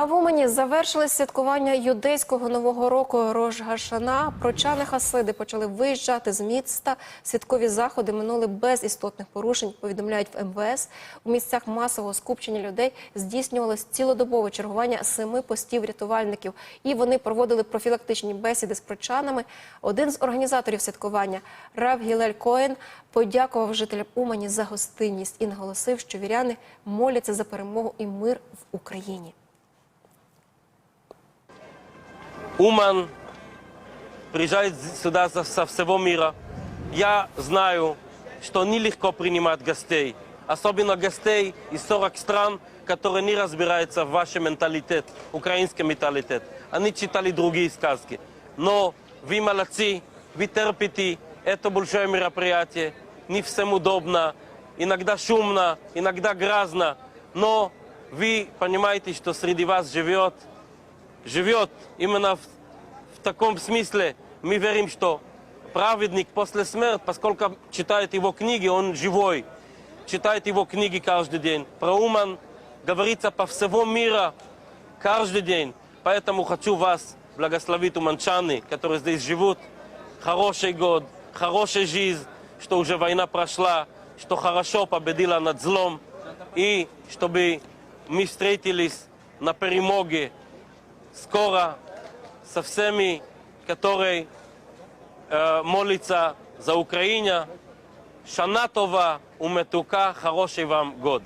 А в Умані завершилось святкування юдейського нового року Рож Гашана. Прочани хасиди почали виїжджати з міста. Святкові заходи минули без істотних порушень. Повідомляють в МВС. У місцях масового скупчення людей здійснювалось цілодобове чергування семи постів рятувальників. І вони проводили профілактичні бесіди з прочанами. Один з організаторів святкування Рав Гілель Коен подякував жителям Умані за гостинність і наголосив, що віряни моляться за перемогу і мир в Україні. Уман приезжает сюда со, всего мира. Я знаю, что нелегко принимать гостей. Особенно гостей из 40 стран, которые не разбираются в вашем менталитет, украинский менталитет. Они читали другие сказки. Но вы молодцы, вы терпите. Это большое мероприятие. Не всем удобно. Иногда шумно, иногда грязно. Но вы понимаете, что среди вас живет живет именно в, в таком смысле. Мы верим, что праведник после смерти, поскольку читает его книги, он живой. Читает его книги каждый день. Про Уман говорится по всему миру каждый день. Поэтому хочу вас благословить, уманчаны, которые здесь живут. Хороший год, хорошая жизнь, что уже война прошла, что хорошо победила над злом. И чтобы мы встретились на перемоге скоро со всеми, которые э, молятся за Украину. Шана Това, уметука, хороший вам год.